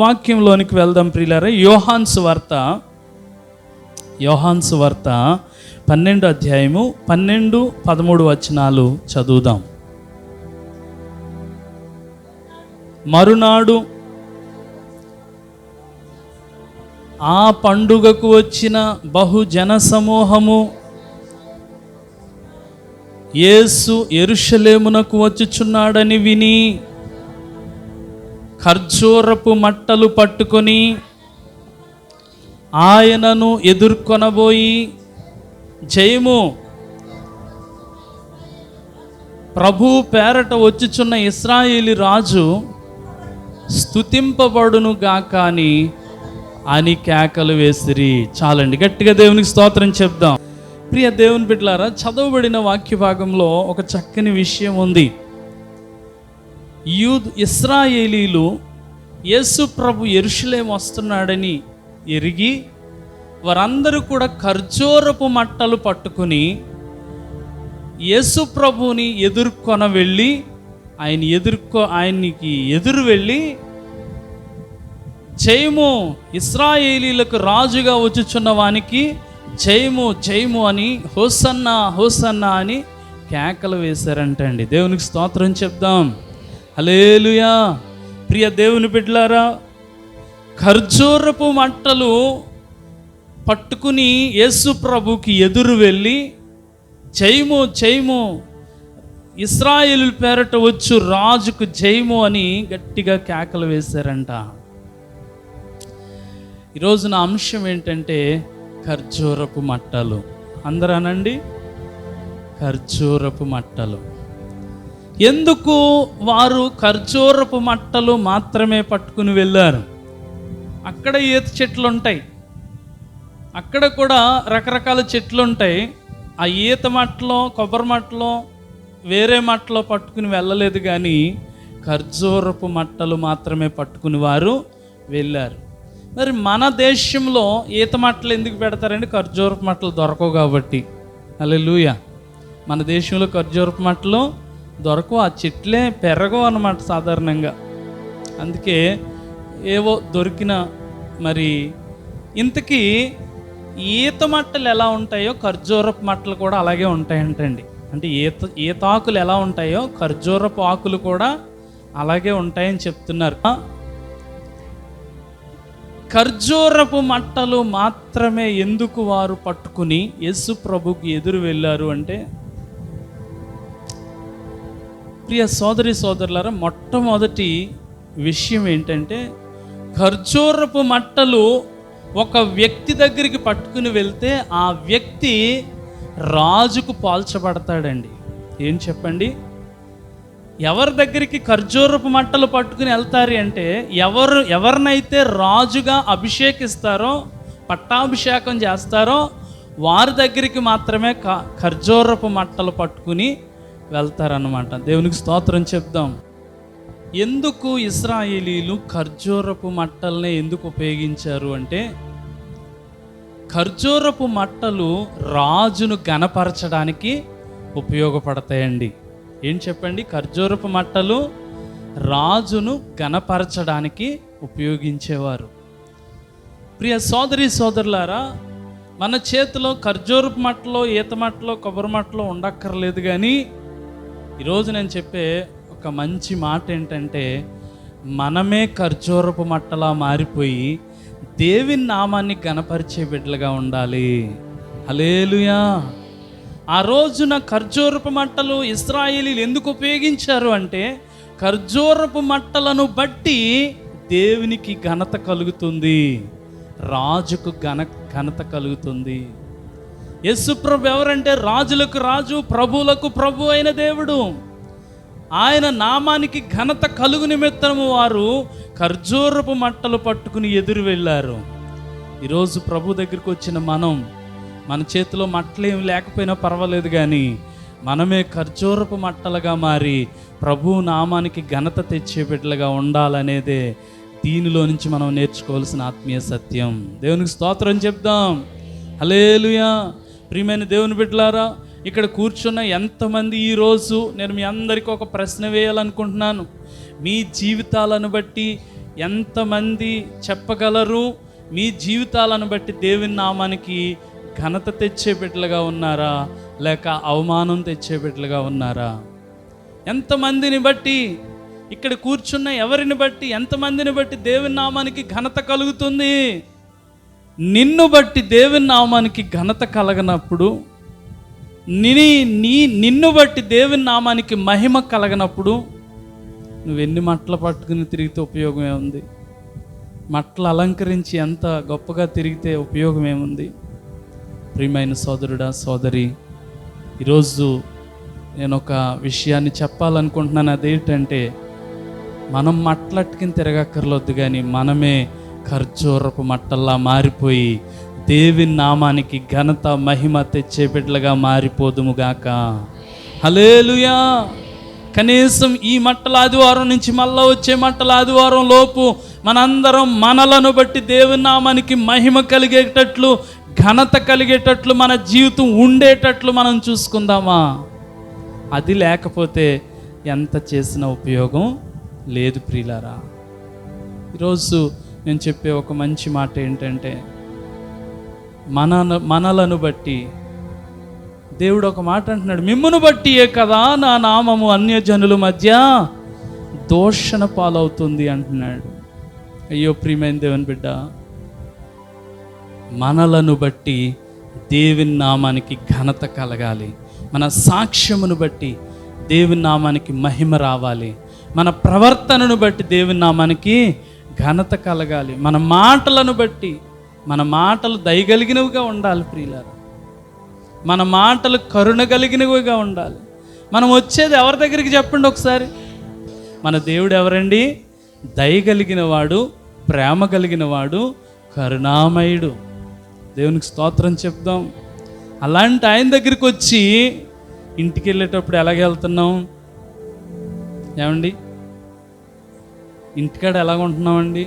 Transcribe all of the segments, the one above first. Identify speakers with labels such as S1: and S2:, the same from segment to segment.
S1: వాక్యంలోనికి వెళ్దాం ప్రియులారా. యోహాన్స్ వార్త యోహాన్స్ వార్త పన్నెండు అధ్యాయము పన్నెండు పదమూడు వచనాలు చదువుదాం. మరునాడు ఆ పండుగకు వచ్చిన బహుజన సమూహము యేసు ఎరుషలేమునకు వచ్చుచున్నాడని విని ఖర్జూరపు మట్టలు పట్టుకొని ఆయనను ఎదుర్కొనబోయి జయము ప్రభు పేరట వచ్చుచున్న ఇస్రాయేలి రాజు స్తుతింపబడును గాక అని అని కేకలు వేసిరి. చాలండి గట్టిగా దేవునికి స్తోత్రం చెప్దాం. ప్రియ దేవుని బిడ్డలారా చదవబడిన వాక్య భాగంలో ఒక చక్కని విషయం ఉంది. యూద్ ఇస్రాయేలీలు యేసు ప్రభు ఎరుషులేం వస్తున్నాడని ఎరిగి వారందరూ కూడా ఖర్జూరపు మట్టలు పట్టుకుని యేసు ప్రభుని ఎదుర్కొన వెళ్ళి ఆయన ఎదుర్కో ఆయనకి ఎదురు వెళ్ళి జయము ఇస్రాయేలీలకు రాజుగా వచ్చుచున్న వానికి జయము జయము అని హోసన్న హోసన్న అని కేకలు వేశారంటండి. దేవునికి స్తోత్రం చెప్దాం. హలేలుయా ప్రియ దేవుని బిడ్డలారా ఖర్జూరపు మట్టలు పట్టుకుని యేసు ప్రభుకి ఎదురు వెళ్ళి జయము జయము ఇస్రాయేలు పేరట వచ్చు రాజుకు జయము అని గట్టిగా కేకలు వేశారంట. ఈరోజు నా అంశం ఏంటంటే ఖర్జూరపు మట్టలు. అందరూ అనండి ఖర్జూరపు మట్టలు. ఎందుకు వారు ఖర్జూరపు మట్టలు మాత్రమే పట్టుకుని వెళ్ళారు? అక్కడ ఈత చెట్లు ఉంటాయి అక్కడ కూడా రకరకాల చెట్లు ఉంటాయి ఆ ఈత మట్టలో కొబ్బరి మట్టలో వేరే మట్టలో పట్టుకుని వెళ్ళలేదు కానీ ఖర్జూరపు మట్టలు మాత్రమే పట్టుకుని వారు వెళ్ళారు. మరి మన దేశంలో ఈత మట్టలు ఎందుకు పెడతారండి? ఖర్జూరపు మట్టలు దొరకవు కాబట్టి. అల్లెలుయ మన దేశంలో ఖర్జూరపు మట్టలు దొరకవు ఆ చెట్లే పెరగవు అన్నమాట సాధారణంగా. అందుకే ఏవో దొరికిన మరి ఇంతకీ ఈత మట్టలు ఎలా ఉంటాయో ఖర్జూరపు మట్టలు కూడా అలాగే ఉంటాయంటండి. అంటే ఈత ఈతాకులు ఎలా ఉంటాయో ఖర్జూరపు ఆకులు కూడా అలాగే ఉంటాయని చెప్తున్నారు. ఖర్జూరపు మట్టలు మాత్రమే ఎందుకు వారు పట్టుకుని యేసు ప్రభుకి ఎదురు వెళ్ళారు అంటే ప్రియ సోదరి సోదరులారా మొట్టమొదటి విషయం ఏంటంటే ఖర్జూరపు మట్టలు ఒక వ్యక్తి దగ్గరికి పట్టుకుని వెళ్తే ఆ వ్యక్తి రాజుకు పాల్చబడతాడండి. ఏం చెప్పండి? ఎవరి దగ్గరికి ఖర్జూరపు మట్టలు పట్టుకుని వెళ్తారు అంటే ఎవరు ఎవరినైతే రాజుగా అభిషేకిస్తారో పట్టాభిషేకం చేస్తారో వారి దగ్గరికి మాత్రమే క- ఖర్జూరపు మట్టలు పట్టుకుని వెళ్తారన్నమాట. దేవునికి స్తోత్రం చెప్దాం. ఎందుకు ఇస్రాయేలీలు ఖర్జూరపు మట్టల్ని ఎందుకు ఉపయోగించారు అంటే ఖర్జూరపు మట్టలు రాజును గణపరచడానికి ఉపయోగపడతాయండి. ఏం చెప్పండి? ఖర్జూరపు మట్టలు రాజును గణపరచడానికి ఉపయోగించేవారు. ప్రియ సోదరి సోదరులారా మన చేతిలో ఖర్జూరపు మట్టలో ఈత మట్టలో కొబ్బరి మట్టలో ఉండక్కర్లేదు కానీ ఈరోజు నేను చెప్పే ఒక మంచి మాట ఏంటంటే మనమే ఖర్జూరపు మట్టలా మారిపోయి దేవుని నామాన్ని గణపరిచే బిడ్డలుగా ఉండాలి. హలేలుయా ఆ రోజున ఖర్జూరపు మట్టలు ఇస్రాయేలీలు ఎందుకు ఉపయోగించారు అంటే ఖర్జూరపు మట్టలను బట్టి దేవునికి ఘనత కలుగుతుంది. రాజుకు ఘన ఘనత కలుగుతుంది. యేసుప్రభు ఎవరంటే రాజులకు రాజు ప్రభువులకు ప్రభు అయిన దేవుడు. ఆయన నామానికి ఘనత కలుగు నిమిత్తము వారు ఖర్జూరపు మట్టలు పట్టుకుని ఎదురు వెళ్ళారు. ఈరోజు ప్రభు దగ్గరికి వచ్చిన మనం మన చేతిలో మట్టలేం లేకపోయినా పర్వాలేదు కానీ మనమే ఖర్జూరపు మట్టలుగా మారి ప్రభు నామానికి ఘనత తెచ్చే బిడ్డలుగా ఉండాలనేదే దీనిలో నుంచి మనం నేర్చుకోవాల్సిన ఆత్మీయ సత్యం. దేవునికి స్తోత్రం చెప్దాం. హలేలుయా ప్రియమైన దేవుని బిడ్డలారా ఇక్కడ కూర్చున్న ఎంతమంది ఈరోజు నేను మీ అందరికీ ఒక ప్రశ్న వేయాలనుకుంటున్నాను. మీ జీవితాలను బట్టి ఎంతమంది చెప్పగలరు? మీ జీవితాలను బట్టి దేవుని నామానికి ఘనత తెచ్చే బిడ్డలుగా ఉన్నారా? లేక అవమానం తెచ్చే బిడ్డలుగా ఉన్నారా? ఎంతమందిని బట్టి ఇక్కడ కూర్చున్న ఎవరిని బట్టి ఎంతమందిని బట్టి దేవుని నామానికి ఘనత కలుగుతుంది? నిన్ను బట్టి దేవుని నామానికి ఘనత కలగనప్పుడు నీ నీ నిన్ను బట్టి దేవుని నామానికి మహిమ కలగనప్పుడు నువ్వు ఎన్ని మట్టలు పట్టుకుని తిరిగితే ఉపయోగమే ఉంది. మట్టలు అలంకరించి ఎంత గొప్పగా తిరిగితే ఉపయోగం ఏముంది ప్రియమైన సోదరుడా సోదరి ఈరోజు నేను ఒక విషయాన్ని చెప్పాలనుకుంటున్నాను. అదేంటంటే మనం మట్లట్టుకుని తిరగక్కర్లొద్దు కానీ మనమే ఖర్జూరపు మట్టల్లా మారిపోయి దేవి నామానికి ఘనత మహిమ తెచ్చే బిడ్డలుగా మారిపోదుముగాక హలేలుయా కనీసం ఈ మట్టల ఆదివారం నుంచి మళ్ళా వచ్చే మట్టల ఆదివారం లోపు మనందరం మనలను బట్టి దేవుని నామానికి మహిమ కలిగేటట్లు ఘనత కలిగేటట్లు మన జీవితం ఉండేటట్లు మనం చూసుకుందామా? అది లేకపోతే ఎంత చేసిన ఉపయోగం లేదు ప్రియులారా. ఈరోజు నేను చెప్పే ఒక మంచి మాట ఏంటంటే మన మనలను బట్టి దేవుడు ఒక మాట అంటున్నాడు మిమ్మును బట్టి ఏ కదా నా నామము అన్యజనుల మధ్య దోషణ పాలవుతుంది అంటున్నాడు. అయ్యో ప్రియమైన దేవుని బిడ్డ మనలను బట్టి దేవుని నామానికి ఘనత కలగాలి. మన సాక్ష్యమును బట్టి దేవుని నామానికి మహిమ రావాలి. మన ప్రవర్తనను బట్టి దేవుని నామానికి ఘనత కలగాలి. మన మాటలను బట్టి మన మాటలు దయగలిగినవిగా ఉండాలి ప్రియులారు. మన మాటలు కరుణ కలిగినవిగా ఉండాలి. మనం వచ్చేది ఎవరి దగ్గరికి చెప్పండి ఒకసారి? మన దేవుడు ఎవరండి? దయగలిగిన వాడు ప్రేమ కలిగిన వాడు కరుణామయుడు. దేవునికి స్తోత్రం చెప్దాం. అలాంటి ఆయన దగ్గరికి వచ్చి ఇంటికి వెళ్ళేటప్పుడు ఎలాగ వెళ్తున్నాం? ఏమండి? ఇంటికాడ ఎలాగ ఉంటున్నామండి?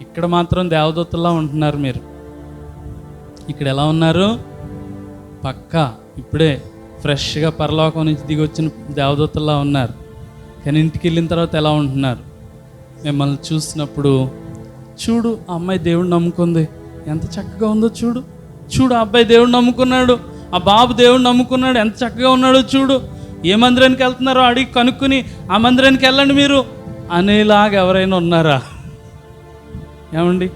S1: ఇక్కడ మాత్రం దేవదత్తుల్లా ఉంటున్నారు మీరు. ఇక్కడ ఎలా ఉన్నారు? పక్కా ఇప్పుడే ఫ్రెష్గా పరలోకం నుంచి దిగి వచ్చిన దేవదత్తుల్లా ఉన్నారు. కానీ ఇంటికి వెళ్ళిన తర్వాత ఎలా ఉంటున్నారు? మిమ్మల్ని చూసినప్పుడు చూడు ఆ అమ్మాయి దేవుడు నమ్ముకుంది. ఎంత చక్కగా ఉందో చూడు. చూడు ఆ అబ్బాయి దేవుడు నమ్ముకున్నాడు. ఆ బాబు దేవుడు నమ్ముకున్నాడు. ఎంత చక్కగా ఉన్నాడో చూడు. ఏ మందిరానికి వెళ్తున్నారో అడిగి కనుక్కుని ఆ మందిరానికి వెళ్ళండి మీరు. అనేలాగా ఎవరైనా ఉన్నారా? ఏమండి?